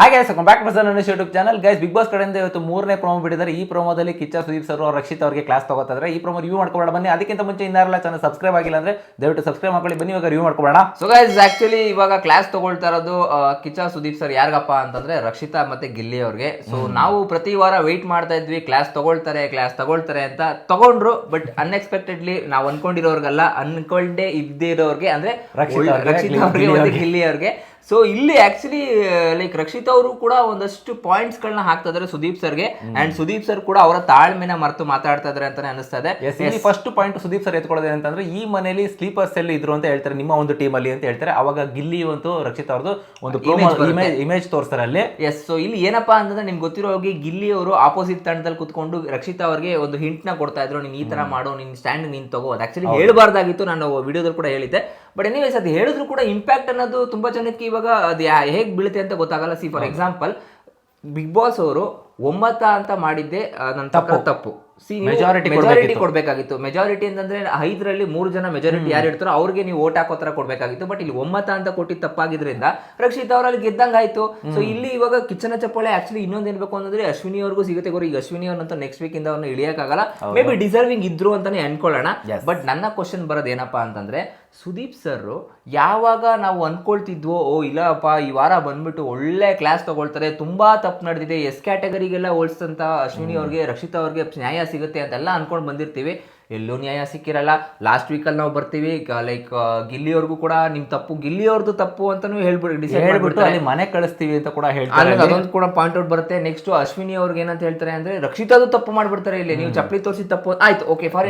ಹಾಗೆ sir back person ಅನ್ನೋ YouTube channel guys Bigg Boss ಕಡೆಯಿಂದ ಇವತ್ತು ಮೂರನೇ ಪ್ರೋಮೋ ಬಿಟ್ಟಿದ್ದಾರೆ. ಈ ಪ್ರೋಮೋದಲ್ಲಿ ಕಿಚ್ಚ ಸುದೀಪ್ ಸರ್ ಅವ್ರು ರಕ್ಷಿತ್ ಅವರಿಗೆ ಕ್ಲಾಸ್ ತಗೋತಾರೆ ಈ ಪ್ರೋಮೋ ರಿವ್ಯೂ ಮಾಡ್ಕೊಬೇಡ. ಬನ್ನಿ ಅದಕ್ಕಿಂತ ಮುಂಚೆ ಇನ್ನಾರಲ್ಲ ಚಾನಲ್ ಸಬ್ಸ್ಕ್ರೈಬ್ ಆಗಿಲ್ಲ ಅಂದ್ರೆ ದಯವಿಟ್ಟು ಸಬ್ಸ್ಕ್ರೈಬ್ ಮಾಡ್ಕೊಳ್ಳಿ. ಬನ್ನಿ ಇವಾಗ ರಿವ್ಯೂ ಮಾಡ್ಕೊಬೇಡ ಸೊ ಗೈಸ್ ಆಕ್ಚುಲಿ ಇವಾಗ ಕ್ಲಾಸ್ ತಗೊಳ್ತಾ ಇರೋದು ಕಿಚ್ಚ ಸುದೀಪ್ ಸರ್ ಯಾರಿಗಪ್ಪ ಅಂತಂದ್ರೆ ರಕ್ಷಿತಾ ಮತ್ತೆ ಗಿಲ್ಲಿ ಅವ್ರಿಗೆ. ಸೊ ನಾವು ಪ್ರತಿ ವಾರ ವೆಯ್ಟ್ ಮಾಡ್ತಾ ಇದ್ವಿ. ಕ್ಲಾಸ್ ತಗೊಳ್ತಾರೆ ಕ್ಲಾಸ್ ತಗೊಳ್ತಾರೆ ಅಂತ ತಗೊಂಡ್ರು. ಬಟ್ ಅನ್ಎಕ್ಸ್ಪೆಕ್ಟೆಡ್ಲಿ ನಾವು ಅನ್ಕೊಂಡಿರೋರ್ಗಲ್ಲ ಅನ್ಕೊಂಡೇ ಇದ್ದಿರೋರ್ಗೆ ಅಂದ್ರೆ ರಕ್ಷಿತಾ ಅವ್ರಿಗೆ, ಗಿಲ್ಲಿ ಅವ್ರಿಗೆ. ಸೊ ಇಲ್ಲಿ ಆಕ್ಚುಲಿ ಲೈಕ್ ರಕ್ಷಿತ್ ಅವರು ಕೂಡ ಒಂದಷ್ಟು ಪಾಯಿಂಟ್ಸ್ ಗಳನ್ನ ಹಾಕ್ತಾ ಇದಾರೆ ಸುದೀಪ್ ಸರ್ಗೆ. ಅಂಡ್ ಸುದೀಪ್ ಸರ್ ಕೂಡ ಅವರ ತಾಳ್ಮೆನ ಮರೆತು ಮಾತಾಡ್ತಾ ಇದಾರೆ ಅಂತಾನೆ ಅನಿಸ್ತಾ ಇದೆ. ಫಸ್ಟ್ ಪಾಯಿಂಟ್ ಸುದೀಪ್ ಸರ್ ಎತ್ಕೊಳ್ಳೋದು ಏನಂತಂದ್ರೆ ಈ ಮನೆಯಲ್ಲಿ ಸ್ಲೀಪರ್ಸ್ ಎಲ್ಲಿ ಇದ್ರು ಅಂತ ಹೇಳ್ತಾರೆ ನಿಮ್ಮ ಒಂದು ಟೀಮ್ ಅಲ್ಲಿ ಅಂತ ಹೇಳ್ತಾರೆ. ಅವಾಗ ಗಿಲ್ಲಿ ಅಂತೂ ರಕ್ಷಿತ್ ಅವ್ರದ್ದು ಒಂದು ಇಮೇಜ್ ಇಮೇಜ್ ತೋರಿಸ್ತಾರೆ ಅಲ್ಲಿ. ಎಸ್ ಸೊ ಇಲ್ಲಿ ಏನಪ್ಪಾ ಅಂತಂದ್ರೆ ನಿಮ್ಗೆ ಗೊತ್ತಿರೋ ಹೋಗಿ ಗಿಲ್ಲಿ ಅವರು ಆಪೋಸಿಟ್ ತಂಡದಲ್ಲಿ ಕುತ್ಕೊಂಡು ರಕ್ಷಿತಾ ಅವ್ರಿಗೆ ಒಂದು ಹಿಂಟ್ನ ಕೊಡ್ತಾ ಇದ್ರು ನೀನ್ ಈ ತರ ಮಾಡೋ ನಿನ್ ಸ್ಟ್ಯಾಂಡ್ ನೀನ್ ತಗೋ. ಆಕ್ಚುಲಿ ಹೇಳ್ಬಾರ್ದಾಗಿತ್ತು ನಾನು ವಿಡಿಯೋದಲ್ಲಿ ಕೂಡ ಹೇಳಿದ್ದೆ. ಬಟ್ ಎನಿವೇಸ್ ಅದು ಹೇಳಿದ್ರು ಕೂಡ ಇಂಪ್ಯಾಕ್ಟ್ ಅನ್ನೋದು ತುಂಬಾ ಜನಕ್ಕೆ ಇವಾಗ ಅದು ಹೇಗೆ ಬೀಳುತ್ತೆ ಅಂತ ಗೊತ್ತಾಗಲ್ಲ. See for example Bigg Boss ಅವರು ಒಮ್ಮತ ಅಂತ ಮಾಡಿದ್ದೆ ನನ್ನ ತಪ್ಪು. ತಪ್ಪು. ಮೆಜಾರಿಟಿ ಕೊಡಬೇಕಾಗಿತ್ತು. ಮೆಜಾರಿಟಿ ಅಂತಂದ್ರೆ ಐದರಲ್ಲಿ ಮೂರು ಜನ ಮೆಜಾರಿಟಿ ಯಾರು ಇರ್ತಾರೋ ಅವ್ರಿಗೆ ನೀವು ಓಟ್ ಹಾಕೋತರ ಕೊಡಬೇಕಾಗಿತ್ತು ಕೊಡ್ಬೇಕಾಗಿತ್ತು. ಬಟ್ ಇಲ್ಲಿ ಒಮ್ಮತ ಅಂತ ಕೊಟ್ಟಿದ್ದು ತಪ್ಪಾಗಿದ್ರಿಂದ ರಕ್ಷಿತ್ ಅವರಲ್ಲಿ ಗೆದ್ದಂಗಾಯ್ತು. ಸೊ ಇಲ್ಲಿ ಇವಾಗ ಕಿಚ್ಚನ ಚಪ್ಪಾಳೆ ಆಕ್ಚುಲಿ ಇನ್ನೊಂದ್ ಏನ್ಬೇಕು ಅಂತಂದ್ರೆ ಅಶ್ವಿನಿ ಅವ್ರಿಗೂ ಸಿಗುತ್ತೆ ಗೊರು. ಈಗ ಅಶ್ವಿನಿ ಅವ್ರಂತ ನೆಕ್ಸ್ಟ್ ವೀಕ್ ಇಂದ ಅವ್ರನ್ನ ಇಳಿಯಕ್ಕಾಗಲ್ಲ. ಮೇ ಬಿ ಡಿಸರ್ವಿಂಗ್ ಇದ್ರು ಅಂತಾನೆ ಅನ್ಕೊಳ್ಳೋಣ. ಬಟ್ ನನ್ನ ಕ್ವಶನ್ ಬರೋದು ಏನಪ್ಪಾ ಅಂತಂದ್ರೆ ಸುದೀಪ್ ಸರ್ ಯಾವಾಗ ನಾವು ಅನ್ಕೊಳ್ತಿದ್ವೋ ಓ ಇಲ್ಲಪ್ಪ ಈ ವಾರ ಬಂದ್ಬಿಟ್ಟು ಒಳ್ಳೆ ಕ್ಲಾಸ್ ತಗೊಳ್ತಾರೆ ತುಂಬಾ ತಪ್ಪು ನಡೆದಿದೆ ಎಸ್ ಕ್ಯಾಟಗರಿಗೆಲ್ಲ ಹೋಲಿಸಿದಂತ ಅಶ್ವಿನಿ ಅವ್ರಿಗೆ ರಕ್ಷಿತಾ ಅವ್ರಿಗೆ ನ್ಯಾಯ ಸಿಗುತ್ತೆ ಅಂತೆಲ್ಲ ಅಂದ್ಕೊಂಡು ಬಂದಿರ್ತೀವಿ. ಎಲ್ಲೂ ನ್ಯಾಯ ಸಿಕ್ಕಿರಲ್ಲ. ಲಾಸ್ಟ್ ವೀಕಲ್ಲಿ ನಾವು ಬರ್ತೀವಿ ಲೈಕ್ ಗಿಲ್ಲಿಯವ್ರಿಗೂ ಕೂಡ ನಿಮ್ಮ ತಪ್ಪು ಗಿಲ್ಲಿಯವ್ರದ್ದು ತಪ್ಪು ಅಂತಲೂ ಹೇಳ್ಬಿಟ್ಟು ಹೇಳ್ಬಿಟ್ಟು ಅಲ್ಲಿ ಮನೆ ಕಳಿಸ್ತೀವಿ ಅಂತ ಕೂಡ ಹೇಳ್ತಾರೆ. ಅದೊಂದು ಕೂಡ ಪಾಯಿಂಟ್ ಔಟ್ ಬರುತ್ತೆ. ನೆಕ್ಸ್ಟ್ ಅಶ್ವಿನಿ ಅವ್ರಿಗೆ ಏನಂತ ಹೇಳ್ತಾರೆ ಅಂದ್ರೆ ರಕ್ಷಿತಾದು ತಪ್ಪು ಮಾಡ್ಬಿಡ್ತಾರೆ ಇಲ್ಲಿ. ನೀವು ಚಪ್ಪಲಿ ತೋರಿಸಿ ತಪ್ಪು ಆಯ್ತು ಓಕೆ ಫಾರ್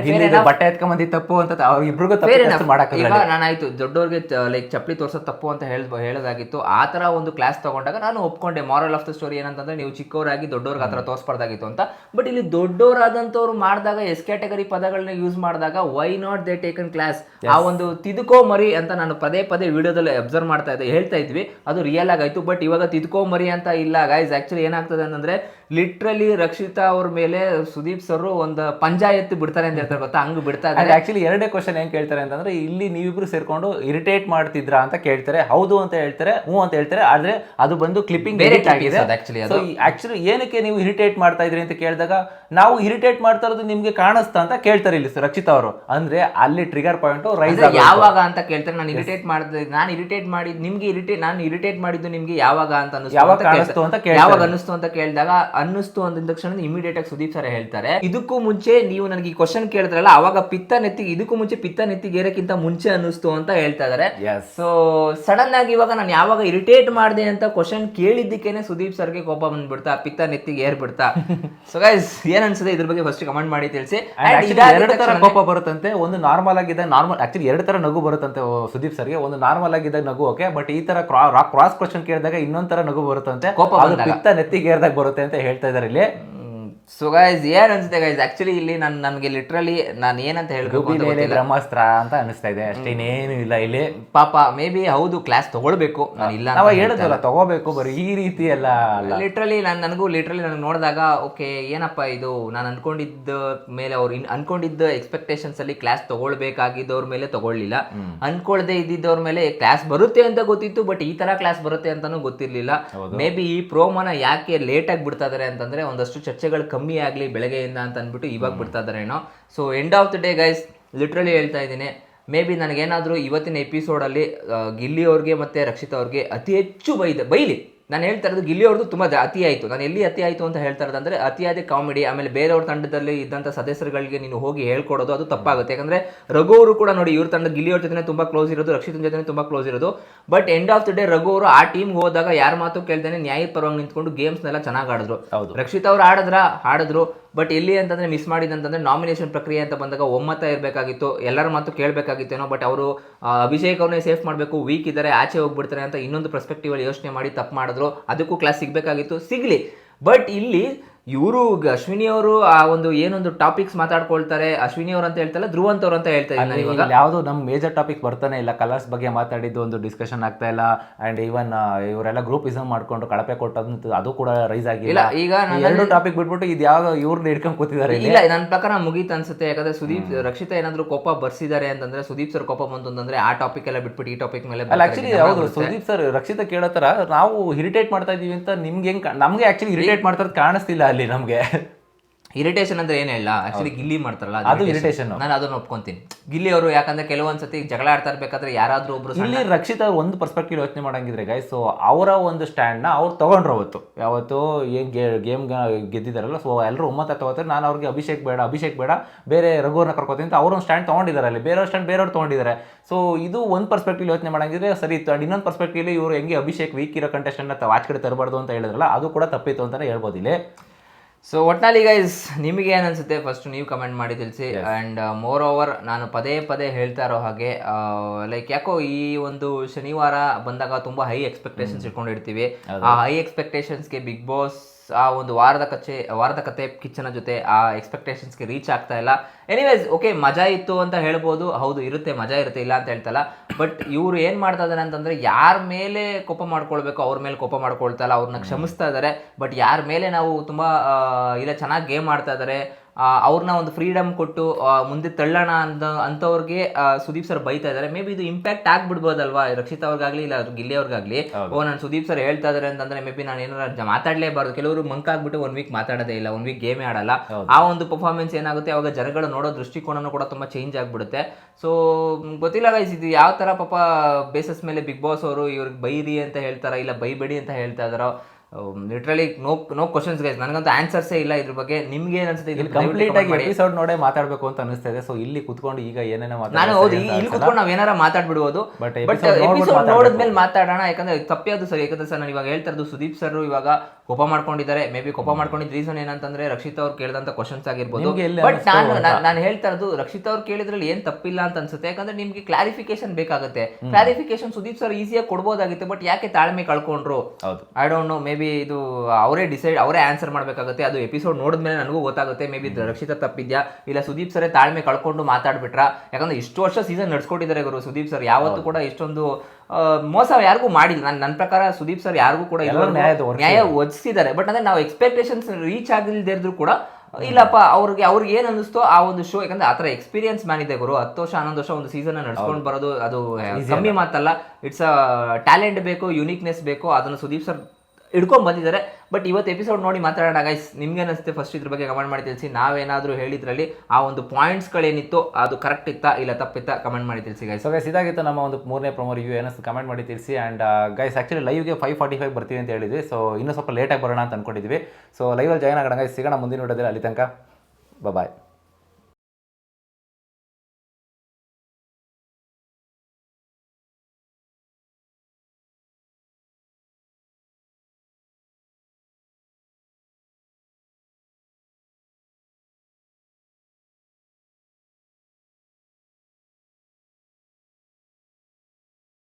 ಬಟ್ಟೆ ಎತ್ಕೊಂಡ್ ಬಂದಿ ತಪ್ಪು ಅಂತ ಅವ್ರಿಬ್ರಿಗೂ ತಪ್ಪು ಮಾಡಕ್ಕೆ ಈಗ ನಾನಾಯ್ತು ದೊಡ್ಡವ್ರಿಗೆ ಲೈಕ್ ಚಪ್ಪಲಿ ತೋರ್ಸೋದು ತಪ್ಪು ಅಂತ ಹೇಳ್ ಹೇಳೋದಾಗಿತ್ತು. ಆ ಥರ ಒಂದು ಕ್ಲಾಸ್ ತಗೊಂಡಾಗ ನಾನು ಒಪ್ಕೊಂಡೆ. ಮಾರಲ್ ಆಫ್ ದ ಸ್ಟೋರಿ ಏನಂತಂದ್ರೆ ನೀವು ಚಿಕ್ಕವರಾಗಿ ದೊಡ್ಡವ್ರಿಗೆ ಆ ಥರ ತೋರಿಸ್ಬಾರ್ದಾಗಿತ್ತು ಅಂತ. ಬಟ್ ಇಲ್ಲಿ ದೊಡ್ಡವರಾದಂಥವ್ರು ಮಾಡಿದಾಗ ಎಸ್ ಕ್ಯಾಟಗರಿ ಪದಗಳನ್ನ ಯೂಸ್ ಮಾಡಿದಾಗ why not they taken class ಆ ಒಂದು ತಿದ್ಕೋ ಮರಿ ಅಂತ ನಾನು ಪದೇ ಪದೇ ವಿಡಿಯೋದಲ್ಲಿ ಅಬ್ಸರ್ವ್ ಮಾಡ್ತಾ ಇದ್ದೆ ಹೇಳ್ತಾ ಇದ್ವಿ. ಅದು ರಿಯಲ್ ಆಗಾಯ್ತು ಬಟ್ ಇವಾಗ ತಿದ್ಕೋ ಮರಿ ಅಂತ ಇಲ್ಲ ಗೈಸ್ ಆಕ್ಚುಲಿ ಏನಾಗ್ತದೆ ಅಂತಂದ್ರೆ ಲಿಟ್ರಲಿ ರಕ್ಷಿತಾ ಅವ್ರ ಮೇಲೆ ಸುದೀಪ್ ಸರ್ ಒಂದು ಪಂಚಾಯತ್ ಬಿಡ್ತಾರೆ ಅಂತ ಹೇಳ್ತಾರೆ ಗೊತ್ತಾ? ಹಂಗ್ ಬಿಡ್ತಾ ಇದ್ದಾರೆ. ಆಕ್ಚುಲಿ ಎರಡೇ ಕ್ವಶನ್ ಏನ್ ಕೇಳ್ತಾರೆ ಅಂತಂದ್ರೆ ಇಲ್ಲಿ ನೀವಿಬ್ರು ಸೇರ್ಕೊಂಡು ಇರಿಟೇಟ್ ಮಾಡ್ತಿದ್ರಾ ಅಂತ ಕೇಳ್ತಾರೆ. ಹೌದು ಅಂತ ಹೇಳ್ತಾರೆ ಹ್ಞೂ ಅಂತ ಹೇಳ್ತಾರೆ. ಆದ್ರೆ ಅದು ಬಂದು ಕ್ಲಿಪ್ಪಿಂಗ್ ಆಗಿದೆ. ಆಕ್ಚುಲಿ ಏನಕ್ಕೆ ನೀವು ಇರಿಟೇಟ್ ಮಾಡ್ತಾ ಇದ್ರಿ ಅಂತ ಕೇಳಿದಾಗ ನಾವು ಇರಿಟೇಟ್ ಮಾಡ್ತಾ ಇರೋದು ನಿಮ್ಗೆ ಕಾಣಿಸ್ತಾ ಅಂತ ಕೇಳ್ತಾರೆ ಇಲ್ಲಿ ಸರ್ ರಕ್ಷಿತಾ ಅವರು. ಅಂದ್ರೆ ಅಲ್ಲಿ ಟ್ರಿಗರ್ ಪಾಯಿಂಟ್ ರೈಸ್ ಯಾವಾಗ ಅಂತ ಕೇಳ್ತಾರೆ ನಾನು ಇರಿಟೇಟ್ ಮಾಡಿದ್ರೆ ನಾನು ಇರಿಟೇಟ್ ಮಾಡಿದ್ ನಿಮ್ಗೆ ಇರಿಟೇಟ್ ನಾನು ಇರಿಟೇಟ್ ಮಾಡಿದ್ದು ನಿಮ್ಗೆ ಯಾವಾಗ ಅಂತ ಯಾವಾಗ. ಕೇಳ್ತಾರೆ. ಯಾವಾಗ ಅನ್ನಿಸ್ತು ಅಂತ ಕೇಳಿದಾಗ ಅನ್ನಿಸ್ತು ಅಂದ ತಕ್ಷಣ ಇಮಿಡಿಯೇಟ್ ಆಗಿ ಸುದೀಪ್ ಸರ್ ಹೇಳ್ತಾರೆ ಇದಕ್ಕೂ ಮುಂಚೆ ನೀವು ನನಗೆ ಈ ಕ್ವಶನ್ ಕೇಳಿದ್ರಲ್ಲ ಅವಾಗ ಪಿತ್ತ ನೆತ್ತಿಗೆ ಇದಕ್ಕೂ ಮುಂಚೆ ಪಿತ್ತ ನೆತ್ತಿಗೇರಕ್ಕಿಂತ ಮುಂಚೆ ಅನ್ನಿಸ್ತು ಅಂತ ಹೇಳ್ತಾ ಇದಾರೆ. ಸೊ ಸಡನ್ ಆಗಿ ಇವಾಗ ನಾನು ಯಾವಾಗ ಇರಿಟೇಟ್ ಮಾಡಿದೆ ಅಂತ ಕ್ವಶನ್ ಕೇಳಿದ್ದಕ್ಕೇನೆ ಸುದೀಪ್ ಸರ್ಗೆ ಕೋಪ ಬಂದ್ಬಿಡ್ತಾ ಪಿತ್ತ ನೆತ್ತಿಗೆ ಏರ್ಬಿಡ್ತಾ. ಸೊ ಗೈಸ್ ಏನ್ ಅನ್ಸುತ್ತೆ ಇದ್ರ ಬಗ್ಗೆ ಫಸ್ಟ್ ಕಮೆಂಟ್ ಮಾಡಿ ತಿಳಿಸಿ. ಎರಡು ತರ ಕೋಪ ಬರುತ್ತಂತೆ ಒಂದು ನಾರ್ಮಲ್ ಆಗಿದ್ದ ನಾರ್ಮಲ್ ಆಕ್ಚುಲಿ ಎರಡು ತರ ನಗು ಬರುತ್ತಂತೆ ಸುದೀಪ್ ಸರ್ಗೆ ಒಂದು ನಾರ್ಮಲ್ ಆಗಿದ್ದಾಗ ನಗು ಓಕೆ ಬಟ್ ಈ ತರ ಕ್ರಾಸ್ ಕ್ವಶನ್ ಕೇಳಿದಾಗ ಇನ್ನೊಂದ್ ತರ ನಗು ಬರುತ್ತಂತೆ. ಕೋಪ. ಪಿತ್ತ ನೆತ್ತಿಗೆ ಏರ್ದಾಗ ಬರುತ್ತೆ ಅಂತ ಹೇಳ್ತಾ ಇದ್ದಾರೆ ಇಲ್ಲಿ. ಸೊ ಗೈಸ್ ಏನ್ ಅನ್ಸುತ್ತೆ ಗೈಸ್ ಆಕ್ಚುಲಿ ಇಲ್ಲಿ ನಾನು ನನಗೆ ಲಿಟ್ರಲಿ ನಾನು ಏನಂತ ಹೇಳ್ಬೇಕು ಅಂತ ಮೇಲೆ ಗೊತ್ತಿಲ್ಲ. ಬ್ರಹ್ಮಾಸ್ತ್ರ ಅಂತ ಅನಿಸ್ತಾ ಇದೆ. ಅಷ್ಟೇ ಇನ್ನೇನು ಇಲ್ಲ ಇಲ್ಲಿ. ಪಾಪ ಮೇ ಬಿ ಹೌದು ಕ್ಲಾಸ್ ತಗೊಳ್ಬೇಕು. ನಾನು ಇಲ್ಲ ನಾವ್ ಹೇಳಿದ್ವಲ್ಲ ತಗೋಬೇಕು ಬರೀ ಈ ರೀತಿ ಎಲ್ಲ ಅಲ್ಲ. ಲಿಟ್ರಲಿ ನಾನು ನನಗೂ ಲಿಟ್ರಲಿ ನನಗೆ ನೋಡಿದಾಗ ಓಕೆ ಏನಪ್ಪ ಇದು? ನಾನು ಅನ್ಕೊಂಡಿದ್ದ ಮೇಲೆ ಅವ್ರು ಇನ್ ಅನ್ಕೊಂಡಿದ್ದ ಎಕ್ಸ್ಪೆಕ್ಟೇಷನ್ಸ್ ಅಲ್ಲಿ ಕ್ಲಾಸ್ ತಗೊಳ್ಬೇಕಾಗಿದ್ದವ್ರ ಮೇಲೆ ತಗೊಳ್ಳಿಲ್ಲ. ಅನ್ಕೊಳ್ದೆ ಇದ್ದಿದ್ದವ್ರ ಮೇಲೆ ಕ್ಲಾಸ್ ಬರುತ್ತೆ ಅಂತ ಗೊತ್ತಿತ್ತು ಬಟ್ ಈ ತರ ಕ್ಲಾಸ್ ಬರುತ್ತೆ ಅಂತಾನು ಗೊತ್ತಿರ್ಲಿಲ್ಲ. ಮೇ ಬಿ ಈ ಪ್ರೋಮನ ಯಾಕೆ ಲೇಟ್ ಆಗಿ ಬಿಡ್ತಾ ಇದಾರೆ ಅಂತಂದ್ರೆ ಒಂದಷ್ಟು ಚರ್ಚೆಗಳು ಕಮ್ಮಿ ಆಗ್ಲಿ ಬೆಳಗ್ಗೆಯಿಂದ ಅಂತ ಅಂದ್ಬಿಟ್ಟು ಇವಾಗ ಬಿಡ್ತಾ ಇದ್ದಾರೇನೋ ಏನೋ. So end of the day guys literally ಹೇಳ್ತಾ ಇದ್ದೀನಿ. ಮೇ ಬಿ ನನಗೇನಾದರೂ ಇವತ್ತಿನ ಎಪಿಸೋಡಲ್ಲಿ ಗಿಲ್ಲಿ ಅವ್ರಿಗೆ ಮತ್ತು ರಕ್ಷಿತ್ ಅವ್ರಿಗೆ ಅತಿ ಹೆಚ್ಚು ಬೈದೆ ಬೈಲಿ. ನಾನು ಹೇಳ್ತಾ ಇರೋದು ಗಿಲ್ಲಿ ಅವ್ರದ್ದು ತುಂಬ ಅತಿ ಆಯಿತು. ನಾನು ಎಲ್ಲಿ ಅತಿ ಆಯಿತು ಅಂತ ಹೇಳ್ತಾ ಇರೋದು ಅಂದರೆ ಅತಿಯಾದ ಕಾಮಿಡಿ ಆಮೇಲೆ ಬೇರೆಯವ್ರ ತಂಡದಲ್ಲಿ ಇದ್ದಂಥ ಸದಸ್ಯರುಗಳಿಗೆ ನೀನು ಹೋಗಿ ಹೇಳ್ಕೊಡೋದು ಅದು ತಪ್ಪಾಗುತ್ತೆ. ಯಾಕಂದರೆ ರಘು ಅವರು ಕೂಡ ನೋಡಿ ಇವ್ರ ತಂಡ ಗಿಲ್ಲಿ ಅವ್ರ ಜೊತೆ ತುಂಬ ಕ್ಲೋಸ್ ಇರೋದು ರಕ್ಷಿತನ ಜೊತೆ ತುಂಬ ಕ್ಲೋಸ್ ಇರೋದು. But end of the day Raghu ಅವರು ಆ ಟೀಮ್ಗೆ ಹೋದಾಗ ಯಾರ ಮಾತು ಕೇಳ್ದೇನೆ ನ್ಯಾಯ ಪರವಾಗಿ ನಿಂತ್ಕೊಂಡು ಗೇಮ್ಸ್ನೆಲ್ಲ ಚೆನ್ನಾಗಿ ಆಡಿದ್ರು. ಹೌದು. ರಕ್ಷಿತ್ ಅವ್ರು ಆಡಿದ್ರ? ಆಡಿದ್ರು. ಬಟ್ ಇಲ್ಲಿ ಅಂತಂದ್ರೆ ಮಿಸ್ ಮಾಡಿದಂತಂದ್ರೆ ನಾಮಿನೇಷನ್ ಪ್ರಕ್ರಿಯೆ ಅಂತ ಬಂದಾಗ ಒಮ್ಮತ ಇರಬೇಕಾಗಿತ್ತು, ಎಲ್ಲರ ಮಾತು ಕೇಳಬೇಕಾಗಿತ್ತೇನೋ ಬಟ್ ಅವರು ಅಭಿಷೇಕ್ ಅವ್ರನ್ನೇ ಸೇಫ್ ಮಾಡಬೇಕು ವೀಕ್ ಇದ್ದಾರೆ, ಆಚೆ ಹೋಗ್ಬಿಡ್ತಾರೆ ಅಂತ ಇನ್ನೊಂದು ಪರ್ಸ್ಪೆಕ್ಟಿವ್ ಅಲ್ಲಿ ಯೋಚನೆ ಮಾಡಿ ತಪ್ಪು ಮಾಡಿದ್ರು, ಅದಕ್ಕೂ ಕ್ಲಾಸ್ ಸಿಗಬೇಕಾಗಿತ್ತು, ಸಿಗಲಿ. ಬಟ್ ಇಲ್ಲಿ ಇವರು ಅಶ್ವಿನಿ ಅವರು ಆ ಒಂದು ಏನೊಂದು ಟಾಪಿಕ್ಸ್ ಮಾತಾಡ್ಕೊಳ್ತಾರೆ. ಅಶ್ವಿನಿ ಅವ್ರು ಅಂತ ಹೇಳ್ತಲ್ಲ ಧ್ರುವಂತ ಅವ್ರು ಅಂತ ಹೇಳ್ತಾ ಇದ್ದಾರೆ ಇವಾಗ. ಯಾವುದು ನಮ್ಮ ಮೇಜರ್ ಟಾಪಿಕ್ ಬರ್ತಾನೆ ಇಲ್ಲ ಕಲರ್ಸ್ ಬಗ್ಗೆ ಮಾತಾಡಿದ್ದು ಒಂದು ಡಿಸ್ಕಷನ್ ಆಗ್ತಾ ಇಲ್ಲ ಅಂಡ್ ಈವನ್ ಇವರೆಲ್ಲ ಗ್ರೂಪ್ ಇಸಮ್ ಮಾಡ್ಕೊಂಡು ಕಳಪೆ ಕೊಟ್ಟದ್ದು ಅದು ಕೂಡ ರೈಸ್ ಆಗಿಲ್ಲ. ಈಗ ಎರಡು ಟಾಪಿಕ್ ಬಿಟ್ಬಿಟ್ಟು ಇದು ಯಾವ ಇವ್ರನ್ನ ಹಿಡ್ಕೊಂಡು ಕೂತಿದ್ದಾರೆ ಇಲ್ಲ? ನನ್ನ ಪ್ರಕಾರ ಮುಗೀತು ಅನ್ಸುತ್ತೆ. ಯಾಕಂದ್ರೆ ಸುದೀಪ್ ರಕ್ಷಿತಾ ಏನಾದ್ರು ಕೋಪ ಬರ್ಸಿದ್ದಾರೆ ಅಂತಂದ್ರೆ ಸುದೀಪ್ ಸರ್ ಕೋಪ ಬಂತು ಅಂತಂದ್ರೆ ಆ ಟಾಪಿಕ್ ಎಲ್ಲ ಬಿಟ್ಬಿಟ್ಟು ಈ ಟಾಪಿಕ್ ಮೇಲೆ ಅಲ್ಲ ಆಕ್ಚುಲಿ ಹೌದು ಸುದೀಪ್ ಸರ್ ರಕ್ಷಿತ ಕೇಳೋ ತರ ನಾವು ಇರಿಟೇಟ್ ಮಾಡ್ತಾ ಇದೀವಿ ಅಂತ ನಿಮ್ಗೆ ಹೆಂಗ್ ನಮ್ಗೆ ಆಕ್ಚುಲಿ ಇರಿಟೇಟ್ ಮಾಡ್ತಾ ಕಾಣಿಸ್ತಿಲ್ಲ ಅಲ್ಲಿ. ನಮ್ಗೆ ಇರಿಟೇಷನ್ ಅಂದ್ರೆ ಏನೇ ಇಲ್ಲ. ಆಕ್ಚುಲಿ ಗಿಲ್ಲಿ ಮಾಡ್ತಾರಲ್ಲ ಅದು ಇರಿಟೇಷನ್ ನಾನು ಅದನ್ನ ಒಪ್ಕೊಂತೀನಿ. ಗಿಲ್ಲಿ ಅವರು ಯಾಕಂದ್ರೆ ಕೆಲವೊಂದ್ಸತಿ ಜಗಳ ಆಡ್ತಾ ಇರ್ಬೇಕಾದ್ರೆ ಯಾರಾದ್ರೂ ಒಬ್ರು ಇಲ್ಲಿ ರಕ್ಷಿತ್ ಅವ್ರು ಒಂದು ಪರ್ಸ್ಪೆಕ್ಟಿವ್ ಯೋಚನೆ ಮಾಡಂಗಿದ್ರೆ ಗೈ ಸೊ ಅವರ ಒಂದು ಸ್ಟ್ಯಾಂಡ್ನ ಅವ್ರು ತಗೊಂಡ್ರು ಅವತ್ತು. ಯಾವತ್ತು ಏನ್ ಗೇಮ್ ಗೆದ್ದಿದಾರಲ್ಲ ಸೊ ಎಲ್ಲರೂ ಒಮ್ಮತ ತಗೋತಾರೆ. ನಾನು ಅವ್ರಿಗೆ ಅಭಿಷೇಕ್ ಬೇಡ ಅಭಿಷೇಕ್ ಬೇಡ ಬೇರೆ ರಘುವರ್ನ ಕರ್ಕೋತೀನಿ ಅಂತ ಅವ್ರೊಂದು ಸ್ಟ್ಯಾಂಡ್ ತಗೊಂಡಿದ್ದಾರೆ ಅಲ್ಲಿ. ಬೇರೆ ಸ್ಟ್ಯಾಂಡ್ ಬೇರೆಯವ್ರು ತಗೊಂಡಿದ್ದಾರೆ ಸೊ ಇದು ಒಂದು ಪರ್ಸ್ಪೆಕ್ಟಿವ್ ಯೋಚನೆ ಮಾಡಂಗಿದ್ರೆ ಸರಿ ಇತ್ತು ಅಂಡ್ ಇನ್ನೊಂದು ಪರ್ಸ್ಪೆಕ್ಟಿವ್ ಇವರು ಹೆಂಗೆ ಅಭಿಷೇಕ್ ವೀಕ್ ಇರೋ ಕಂಟೆಸ್ಟೆಂಟ್ ವಾಚ್ ಕಡೆ ತರಬಾರ್ದು ಅಂತ ಹೇಳಿದ್ರಲ್ಲ ಅದು ಕೂಡ ತಪ್ಪಿತ್ತು ಅಂತಾನೆ ಹೇಳ್ಬೋದು ಇಲ್ಲಿ. ಸೊ ಒಟ್ನಲ್ಲಿ ಗೈಸ್ ನಿಮಗೆ ಏನನ್ಸುತ್ತೆ ಫಸ್ಟ್ ನೀವು ಕಮೆಂಟ್ ಮಾಡಿ ತಿಳಿಸಿ. ಆ್ಯಂಡ್ ಮೋರ್ ಓವರ್ ನಾನು ಪದೇ ಪದೇ ಹೇಳ್ತಾ ಇರೋ ಹಾಗೆ ಲೈಕ್ ಯಾಕೋ ಈ ಒಂದು ಶನಿವಾರ ಬಂದಾಗ ತುಂಬ ಹೈ ಎಕ್ಸ್ಪೆಕ್ಟೇಷನ್ಸ್ ಇಟ್ಕೊಂಡಿರ್ತೀವಿ. ಆ ಹೈ ಎಕ್ಸ್ಪೆಕ್ಟೇಷನ್ಸ್ಗೆ ಬಿಗ್ ಬಾಸ್ ಆ ಒಂದು ವಾರದ ಕಚೆ, ವಾರದ ಕತೆ ಕಿಚ್ಚನ ಜೊತೆ ಆ ಎಕ್ಸ್ಪೆಕ್ಟೇಷನ್ಸ್ಗೆ ರೀಚ್ ಆಗ್ತಾ ಇಲ್ಲ. ಎನಿವೇಸ್ ಓಕೆ ಮಜಾ ಇತ್ತು ಅಂತ ಹೇಳ್ಬೋದು. ಹೌದು, ಇರುತ್ತೆ, ಮಜಾ ಇರುತ್ತೆ, ಇಲ್ಲ ಅಂತ ಹೇಳ್ತಲ್ಲ. ಬಟ್ ಇವರು ಏನು ಮಾಡ್ತಾ ಇದ್ದಾರೆ ಅಂತಂದರೆ, ಯಾರ ಮೇಲೆ ಕೋಪ ಮಾಡ್ಕೊಳ್ಬೇಕು ಅವ್ರ ಮೇಲೆ ಕೋಪ ಮಾಡ್ಕೊಳ್ತಾ ಇಲ್ಲ ಅವ್ರನ್ನ ಕ್ಷಮಿಸ್ತಾ ಇದ್ದಾರೆ ಬಟ್ ಯಾರ ಮೇಲೆ ನಾವು ತುಂಬ ಇಲ್ಲ ಚೆನ್ನಾಗಿ ಗೇಮ್ ಆಡ್ತಾ ಇದ್ದಾರೆ ಅವ್ರನ್ನ ಒಂದು ಫ್ರೀಡಮ್ ಕೊಟ್ಟು ಮುಂದೆ ತಳ್ಳೋಣ ಅಂತ ಅಂಥವ್ರಿಗೆ ಸುದೀಪ್ ಸರ್ ಬೈತಾ ಇದ್ದಾರೆ. ಮೇ ಬಿ ಇದು ಇಂಪ್ಯಾಕ್ಟ್ ಆಗ್ಬಿಡ್ಬೋದಲ್ವಾ? ರಕ್ಷಿತ್ ಅವ್ರಿಗಾಗ್ಲಿ ಇಲ್ಲ ಗಿಲ್ಲಿ ಅವ್ರಿಗಾಗ್ಲಿ. ಓ ನಾನು ಸುದೀಪ್ ಸರ್ ಹೇಳ್ತಾ ಇದಾರೆ ಅಂತಂದ್ರೆ ಮೇ ಬಿ ನಾನು ಏನಾರ ಮಾತಾಡಲೇಬಾರ್ದು ಮಾತಾಡ್ಲೇಬಾರ್ದು. ಕೆಲವರು ಮಂಕ್ ಆಗ್ಬಿಟ್ಟು ಒನ್ ವೀಕ್ ಮಾತಾಡೋದೇ ಇಲ್ಲ. ಒನ್ ವೀಕ್ ಗೇಮೇ ಆಡಲ್ಲ. ಆ ಒಂದು ಪರ್ಫಾರ್ಮೆನ್ಸ್ ಏನಾಗುತ್ತೆ? ಅವಾಗ ಜನಗಳು ನೋಡೋ ದೃಷ್ಟಿಕೋನನೂ ಕೂಡ ತುಂಬಾ ಚೇಂಜ್ ಆಗ್ಬಿಡುತ್ತೆ. ಸೊ ಗೊತ್ತಿಲ್ಲ ಗೈಸ್ ಇದು ಯಾವ ತರ ಪಾಪ ಬೇಸಸ್ ಮೇಲೆ ಬಿಗ್ ಬಾಸ್ ಅವರು ಇವ್ರಿಗೆ ಬೈರಿ ಅಂತ ಹೇಳ್ತಾರ ಇಲ್ಲ ಬೈಬೇಡಿ ಅಂತ ಹೇಳ್ತಾ ಇದಾರೋ? Literally no no questions guys ನನಗಂತೂ ಆನ್ಸರ್ಸೇ ಇಲ್ಲ ಇದ್ರ ಬಗ್ಗೆ. ನಿಮ್ಗೆ ಏನು ಅನ್ಸುತ್ತೆ ಇಲ್ಲಿ ಕಂಪ್ಲೀಟ್ ಆಗಿ ಎಪಿಸೋಡ್ ನೋಡೇ ಮಾತಾಡಬೇಕು ಅಂತ ಅನಿಸ್ತಾ ಇದೆ. ಸೊ ಇಲ್ಲಿ ಕುತ್ಕೊಂಡು ಈಗ ಏನೇನೋ ನಾನು ಹೌದು ಇಲ್ಲಿ ಕುತ್ಕೊಂಡು ನಾವು ಏನಾರ ಮಾತಾಡ್ಬಿಡ್ಬೋದು. But but episode. ನೋಡಿದ್ಮೇಲೆ ಮಾತಾಡೋಣ. ಯಾಕಂದ್ರೆ ತಪ್ಪೇ ಅದು ಸರಿ. ಯಾಕಂದ್ರೆ ಸರ್ ನಾನು ಇವಾಗ ಹೇಳ್ತಾ ಇರೋದು ಸುದೀಪ್ ಸರ್ ಇವಾಗ ಕೋಪ ಮಾಡ್ಕೊಂಡಿದ್ದಾರೆ. ಮೇ ಬಿ ಕೋಪ ಮಾಡ್ಕೊಂಡಿದ್ ರೀಸನ್ ಏನಂತಂದ್ರೆ ರಕ್ಷಿತ್ ಅವ್ರು ಕೇಳಿದಂತ ಕ್ವಶನ್ಸ್ ಆಗಿರ್ಬೋದು. ಬಟ್ ನಾನು ನಾನ್- ಹೇಳ್ತಾ ಇರೋದು ರಕ್ಷಿತ್ ಅವ್ರು ಕೇಳಿದ್ರಲ್ಲಿ ಏನ್ ತಪ್ಪಿಲ್ಲ ಅಂತ ಅನ್ಸುತ್ತೆ. ಯಾಕಂದ್ರೆ ನಿಮ್ಗೆ ಕ್ಲಾರಿಫಿಕೇಶನ್ ಬೇಕಾಗುತ್ತೆ. ಕ್ಲಾರಿಫಿಕೇಶನ್ ಸುದೀಪ್ ಸರ್ ಈಸಿಯಾಗಿ ಕೊಡ್ಬೋದಾಗಿತ್ತು. ಬಟ್ ಯಾಕೆ ತಾಳ್ಮೆ ಕಳ್ಕೊಂಡ್ರು? ಹೌದು. I don't know maybe ಇದು ಅವರೇ ಡಿಸೈಡ್ ಅವರೇ ಆನ್ಸರ್ ಮಾಡಬೇಕಾಗುತ್ತೆ. ಅದು ಎಪಿಸೋಡ್ ನೋಡಿದ್ಮೇಲೆ ನನಗೂ ಗೊತ್ತಾಗುತ್ತೆ. ಮೇ ಬಿ ರಕ್ಷಿತ ತಪ್ಪಿದ್ಯಾ? ಇಲ್ಲ ಸುದೀಪ್ ಸರೇ ತಾಳ್ಮೆ ಕಳ್ಕೊಂಡು ಮಾತಾಡ್ಬಿಟ್ರ? ಯಾಕಂದ್ರೆ ಇಷ್ಟು ವರ್ಷ ಸೀಸನ್ ನಡ್ಸ್ಕೊಟ್ಟಿದ್ದಾರೆ ಗುರು ಸುದೀಪ್ ಸರ್. ಯಾವತ್ತೂ ಕೂಡ ಇಷ್ಟೊಂದು ಮೋಸ ಯಾರಿಗೂ ಮಾಡಿಲ್ಲ. ನನ್ನ ನನ್ನ ಪ್ರಕಾರ ಸುದೀಪ್ ಸರ್ ಯಾರಿಗೂ ಕೂಡ. ನ್ಯಾಯ ಒದಗಿಸಿದ್ದಾರೆ. ಬಟ್ ಅಂದ್ರೆ ನಾವು ಎಕ್ಸ್ಪೆಕ್ಟೇಷನ್ಸ್ ರೀಚ್ ಆಗಿಲ್ದೇ ಇದ್ರು ಕೂಡ ಇಲ್ಲಪ್ಪ ಅವ್ರಿಗೆ ಅವ್ರಿಗೆ ಏನ್ ಅನಿಸ್ತೋ ಆ ಒಂದು ಶೋ ಯಾಕಂದ್ರೆ ಆತರ ಎಕ್ಸ್ಪೀರಿಯನ್ಸ್ ಮ್ಯಾನ್ ಇದೆ ಗುರು. ಹತ್ತು ವರ್ಷ ಹನ್ನೊಂದು ವರ್ಷ ಒಂದು ಸೀಸನ್ ನಡ್ಸ್ಕೊಂಡು ಬರೋದು ಅದು ಕಮ್ಮಿ ಮಾತಲ್ಲ. ಇಟ್ಸ್ ಅ ಟ್ಯಾಲೆಂಟ್ ಬೇಕು ಯುನೀಕ್ನೆಸ್ ಬೇಕು. ಅದನ್ನು ಸುದೀಪ್ ಸರ್ ಹಿಡ್ಕೊಂಡ್ ಬಂದಿದ್ದಾರೆ. ಬಟ್ ಇವತ್ತು ಎಪಿಸೋಡ್ ನೋಡಿ ಮಾತಾಡೋಣ ಗೈಸ್ ನಿಮ್ಗೆ ಅನಿಸುತ್ತೆ ಫಸ್ಟ್ ಇದ್ರ ಬಗ್ಗೆ ಕಮೆಂಟ್ ಮಾಡಿ ತಿಳಿಸಿ. ನಾವೇನಾದರೂ ಹೇಳಿದ್ರಲ್ಲಿ ಆ ಒಂದು ಪಾಯಿಂಟ್ಸ್ಗಳೇನಿತ್ತು ಅದು ಕರೆಕ್ಟ್ ಇತ್ತಾ ಇಲ್ಲ ತಪ್ಪಿತ್ತಾ ಕಮೆಂಟ್ ಮಾಡಿ ತಿಳಿಸಿ ಗೈಸ್ ಸೊ ಗೈಸ್ ಇದಾಗಿತ್ತು ನಮ್ಮ ಒಂದು ಮೂರನೇ ಪ್ರೊಮೋ ರಿವ್ಯೂ ಏನಿಸ್ತು ಕಮೆಂಟ್ ಮಾಡಿ ತಿಳಿಸಿ. ಆ್ಯಂಡ್ ಗೈಸ್ ಆ್ಯಕ್ಚುಲಿ ಲೈವ್ಗೆ ಫೈವ್ ಫಾರ್ಟಿ ಫೈವ್ ಬರ್ತೀವಿ ಅಂತ ಹೇಳಿದ್ವಿ. ಸೊ ಇನ್ನೂ ಸ್ವಲ್ಪ ಲೇಟಾಗಿ ಬರೋಣ ಅಂತ ಅಂದ್ಕೊಂಡಿದ್ವಿ ಸೊ ಲೈವಲ್ಲಿ ಜಾಯ್ನ್ ಆಗೋಣ ಗೈಸ್ ಸಿಗೋಣ ಮುಂದಿನ ವಿಡಿಯೋದಲ್ಲಿ ಅಲ್ಲಿ ತನಕ. ಬಾಯ್